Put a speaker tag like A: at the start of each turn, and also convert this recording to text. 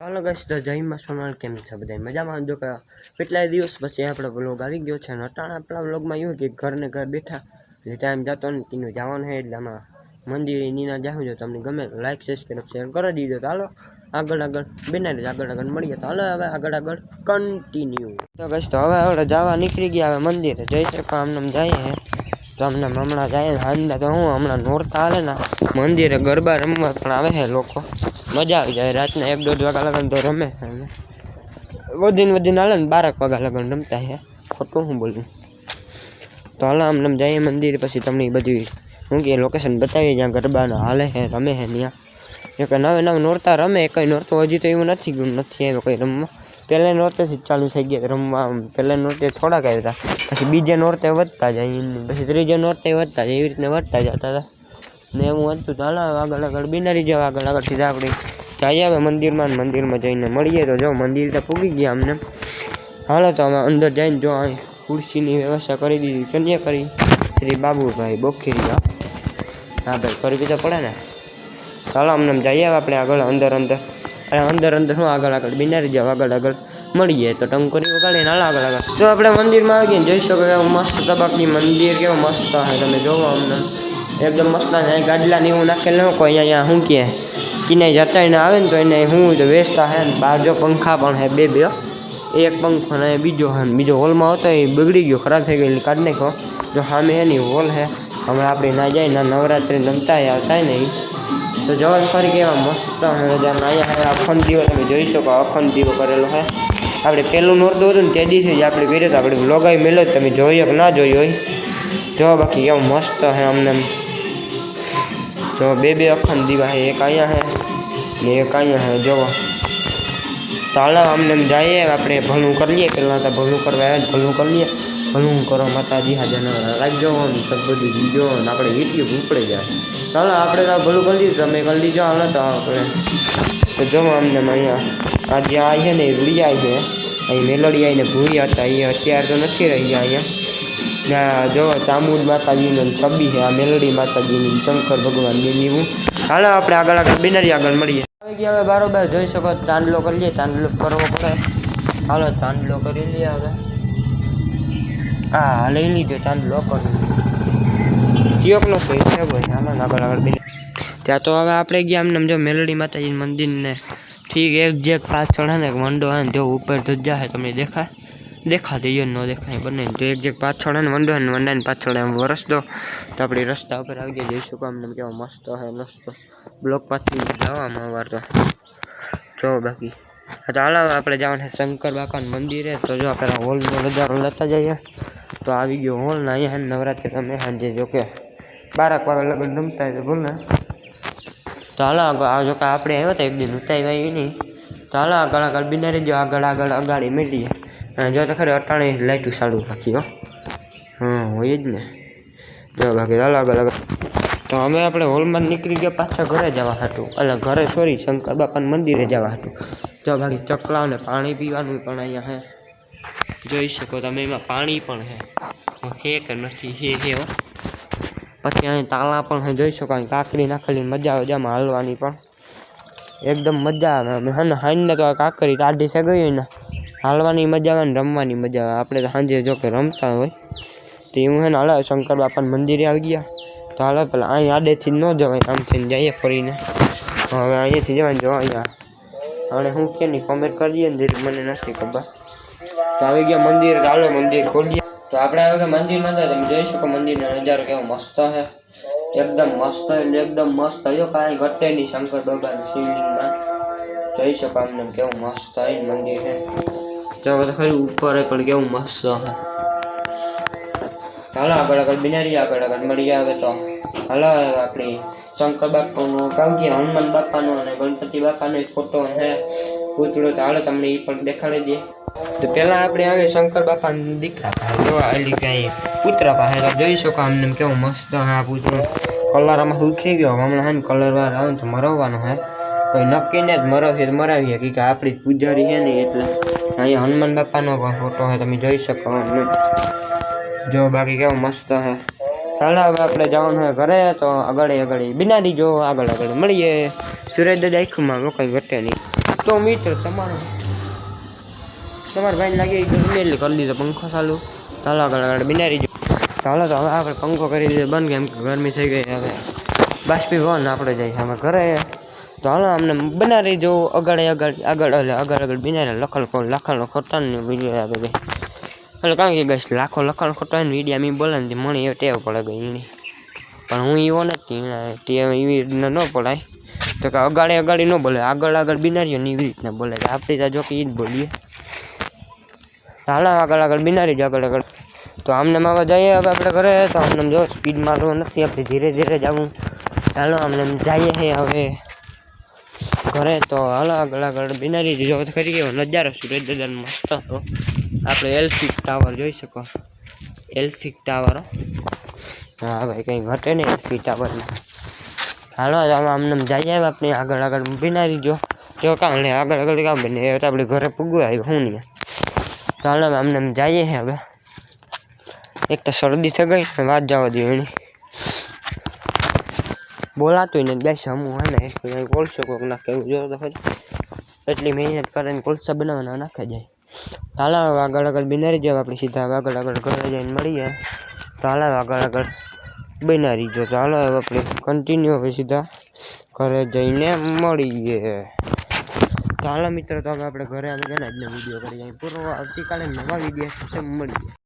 A: હાલો guys તો જયમાં સોનલ કેમ છે બધા મજામાં? જો કે કેટલાય દિવસ પછી આપણો બ્લોગ આવી ગયો છે અને અટાણા આપણા બ્લોગમાં એવું કે ઘરને ઘર બેઠા જે ટાઈમ જતો ને તેનું જવાનું છે એટલે આમાં મંદિરે નીના જાઉં જો તમને ગમે લાઈક સબસ્ક્રાઈબ શેર કરી દીધો. તો હાલો, આગળ આગળ બનાવી આગળ આગળ મળીએ. તો હાલો, હવે આગળ આગળ કન્ટિન્યુ તો ગાઈસ તો હવે આપણે જવા નીકળી ગયા. હવે મંદિરે જઈ શકો આમને જઈએ. તો અમને હમણાં જાય ને હાંજના તો હું હમણાં નોરતા હાલે ને મંદિરે ગરબા રમવા પણ આવે છે લોકો. મજા આવી જાય રાતના એક દોઢ વાગ્યા લગન તો રમે છે. વધીને વધીને હાલે ને બારક વાગ્યા લગન રમતા છે. ખોટું હું બોલું? તો હાલો આમ જઈએ મંદિર પછી તમને બધી શું કે લોકેશન બતાવી જ્યાં ગરબાના હાલે છે, રમે છે ત્યાં. એક નવે નવ નોરતા રમે કંઈ નોરતું હજી તો એવું નથી નથી આવ્યો કંઈ રમવા. પહેલા નોરતેથી જ ચાલુ થઈ ગયા રમવા આમ પહેલા નોરતે થોડાક આવ્યા હતા પછી બીજે નોરતે વધતા જાય એમ. પછી ત્રીજે નોરતે વધતા જાય એવી રીતના વધતા જતા હતા ને એવું હતું તો હાલો આગળ આગળ બિનારી જાવ આગળ આગળ સીધા આપણે જઈએ હવે મંદિરમાં ને મંદિરમાં જઈને મળીએ તો જો મંદિર તો પૂગી ગયા અમને હાલો તો અમે અંદર જઈને જો અહીં ખુરશીની વ્યવસ્થા કરી દીધી કન્યા કરી શ્રી બાબુભાઈ બોખીરી હા ભાઈ કરવી તો પડે ને ચાલો અમને જઈએ હવે આપણે આગળ અંદર અંદર અને અંદર અંદર શું આગળ આગળ બિનારી જાવ આગળ આગળ મળીએ તો ટંકોરી વગાડીને હાલ આગળ આગળ જો આપણે મંદિરમાં આવી ગયા જોઈ શકો કેવું મસ્ત તબકની મંદિર કેવું મસ્ત છે તમે જોવો અમને એકદમ મસ્ત છે અહીં ગાડલા ને એવું નાખેલ ન કોઈ અહીંયા શું કહે કિનાઈ જતાઈને આવે ને તો એને શું તો વેચતા હે ને બહાર જો પંખા પણ હે બે બે એક પંખો ને બીજો હે ને બીજો હોલમાં હતો એ બગડી ગયો ખરાબ થઈ ગયો એટલે કાઢી નાખ્યો જો સામે હે ને હોલ હે હમણાં આપણે ના જાય ના નવરાત્રિ રમતા આવતા ને ઈ. તો જવાન ફરી કેવા મસ્ત મજાના અહીંયા હે અખંડ દીવો તમે જોઈ શકો અખંડ દીવો કરેલો હે આપણે પહેલું નોરતું હતું ને તે દિવસે જ આપણે કર્યો તો આપણે લોગાઈ મેલો જ તમે જોયો કે ના જોયો હોય જો બાકી કેવું મસ્ત હે અમને એમ. જો બે બે અખંડ દીવા હે એક અહીંયા હે ને એક અહીંયા હે જોવો ચાલો અમને એમ જઈએ આપણે ભલું કરી લઈએ પહેલાં તો ભલું કરવા આવ્યા જ ભલું કરી માતાજી હાજર રાખજો સબ બધું જીજો ને આપણે યુટ્યુબ ઉપડે જાય. ચાલો, આપણે તો ભલું કરી લીધું તમે કરી દીજો હાલો તો આપણે. તો જો અમને અહીંયા આ જે આ છે ને એ રૂડિયા આવી છે. અહીં મેલોડી આવીને ભૂરી હતા. એ અત્યારે તો નથી રહી ગયા અહીંયા. ને, જો, ચામુંડ માતાજીનું છબી છે. આ મેલોડી માતાજીની શંકર ભગવાનની નીવું હાલો, આપણે આગળ આગળ, બિનારી આગળ મળીએ. આવી ગયા હવે બારોબાર. જોઈ શકો, ચાંદલો કરી લઈએ ચાંદલો કરવો પડે. હાલો, ચાંદલો કરી લઈએ હવે. હા, લઈ લીધો ચાંદ કરી ચિયોકનો છે હાલો ને આગળ આગળ બિનારી ત્યાં તો હવે આપણે ગયા એમને જો મેલડી માતાજી મંદિરને. ઠીક, એક જે પાછળ હે ને વંડો હે ને, જો ઉપર ધજા હે, તમને દેખાય. દેખાતી યો ન દેખાય બંને તો એક જે પાછળ હે ને, વંડો હે ને મંડાની પાછળ એમ વરસ દો. તો આપણે રસ્તા ઉપર આવી ગયા, જઈશું ને કેવો મસ્ત હે, મસ્ત. બ્લોક પાછી જવામાં વાર તો. જો બાકી. હા, તો હાલો આપણે જવાનું છે શંકર મંદિર મંદિરે. તો જો, આપણે હોલનો નજારો લેતા જઈએ. તો આવી ગયો હોલ ને અહીંયા હે ને નવરાત્રિ રમે સાંજે જો કે બારાક વાગે લગન રમતા હોય તો ભૂલ ને તો હાલો આગળ આ જો કે આપણે આવ્યા હતા એક દિન ઉતારી નહીં તો હાલો આગળ આગળ બિનારી જો આગળ આગળ અગાડી મેળીએ અને જો તો ખરી અટાણે લાઈટું સારું રાખી હો હા હોય જ ને જો બાકી હાલો આગળ આગળ તો અમે આપણે હોલમાં નીકળી ગયા પાછા ઘરે જવા હતું એટલે ઘરે સોરી શંકર બાપાના મંદિરે જવા હતું જો બાકી ચકલાઓને પાણી પીવાનું પણ અહીંયા હે જોઈ શકો તમે, એમાં પાણી પણ હે. હે કે નથી, હે હે પછી અહીં તાળા પણ હે, જોઈ શકો અહીં કાકરી નાખેલી, મજા આવે જેમાં હાલવાની પણ. એકદમ મજા આવે. અમે હા હાઈને તો કાકરી ટાઢી છે ગઈ ને. હાલવાની મજા આવે ને રમવાની મજા આવે. આપણે તો સાંજે જો કે રમતા હોય. તો એવું હે ને હાલો શંકર બાપાના મંદિરે આવી ગયા. તો હાલો પેલા અહીં આડેથી ન જવાય, આમ થઈને જઈએ ફરીને. હવે અહીંયાથી જવાય જો અહીંયા. હવે હું કે નહીં કોમેન્ટ કરીએ ને મને નથી ખબર. તો આવી ગયા મંદિર તો હાલો મંદિર ખોલીએ તો આપણે હવે કે મંદિરમાં તો તમે જોઈ શકો મંદિરનો નજારો કેવો મસ્ત છે એકદમ મસ્ત એટલે એકદમ મસ્ત જો કાંઈ ઘટે નહીં શંકર બાબાની શિવલિંગમાં જોઈ શકો અમને કેવું મસ્ત હોય ને મંદિર છે જો તો ખરી ઉપર હે પણ કેવું મસ્ત છે હાલો આગળ આગળ બિનારી આગળ આગળ મળી આવે તો હાલો હવે આપણી શંકર બાપાનો કામ કે હનુમાન બાપાનો અને ગણપતિ બાપાનો એક ફોટો છે પૂતળો તો હાલો તમને એ પણ દેખાડી દે. તો પહેલાં આપણે આવે શંકર બાપાના દીકરા પાસે. જોવા એટલે ક્યાંય પુત્ર પાસે જોઈ શકો અમને કેવો મસ્ત હા પૂતળો. કલર આમાં સુખી ગયો. હમણાં હે ને કલર વાર આવે તો મરવવાનો હે. કોઈ નક્કી ને જ મરાવીએ તો મરાવીએ. કે આપણી પૂજારી છે ને એટલે અહીંયા હનુમાન બાપાનો પણ ફોટો છે તમે જોઈ શકો જો બાકી કેવો મસ્ત હે. ચાલો હવે આપણે જવાનું હોય ઘરે, તો આગળ આગળ. બિનારી જો આગળ આગળ. મળીએ. સુરેશ દાદા આખુંમાં વટે ઘટે નહીં. તો મિત્ર, તમારો. તમારા ભાઈને લાગે ગરમી એટલે કરી દીધો, પંખો ચાલુ. ચાલો આગળ આગળ, બિનારી ચાલો તો હવે આપણે પંખો કરી દીધો, બંધ કેમ કે ગરમી થઈ ગઈ હવે. બાષ્પીભવન આપણે જઈએ અમે ઘરે. તો હાલો અમને બનાવી જો આગળ આગળ આગળ એટલે આગળ આગળ, બિનારી લખલ લખણનો ખોટાનો વીડિયો આવે ગઈ એટલે કારણ કે ગઈ લાખો, લખણ, ખોટાનો વીડિયો મેં બોલે ને મને એ ટેવ પડે ગઈ એની. પણ હું એવો નથી ટેવ એવી ન પડાય. તો કે અગાડે અગાડી ન બોલે આગળ આગળ બિનારીઓ ને એવી રીતના બોલે કે આપણે ત્યાં જો કે એ જ બોલીએ હાલો આગળ આગળ બિનારી જ આગળ આગળ તો આમને માં જઈએ હવે આપણે ઘરે તો આમને જો સ્પીડ મારવો નથી આપણે ધીરે ધીરે જવું ચાલો આમને જઈએ છે હવે ઘરે તો હાલો આગળ આગળ બિનારી જો ખરી ગયો નજારો સુરત દાદાનો મસ્ત હતો આપણે એલ્ફિક ટાવર જોઈ શકો એલ્ફિક ટાવર હો. હા ભાઈ કંઈ ઘટે નહીં એલ્ફિક ટાવરમાં હાલો તો જઈએ આપણે આગળ આગળ બિનારી જો જો ને આગળ આગળ કામ બને તો આપણે ઘરે પૂગવા આવ્યું, હું નહીં. તો હાલો આમને આમ જઈએ હવે. એક તો શરદી થઈ ગઈ વાત જવા દઉં એની. બોલાતું ને ગાઈશ હમું, હે ને કંઈ કોલસો કોક નાખે એવું તો ખરી એટલી મહેનત કરીને કોલસા બનાવવાના નાખે જાય. હવે આગળ આગળ બિનારી જાવ આપણે સીધા આગળ આગળ ઘરે જઈને મળીએ. તો હાલો, આગળ આગળ બિનારી જો ચાલો હવે આપણે કન્ટિન્યુ હવે સીધા ઘરે જઈને મળીએ. ચાલો મિત્રો, તો હવે આપણે ઘરે આવી ગયા આજનો વીડિયો કરી જાય પૂરો આવતીકાલે નવા વીડિયો મળીએ.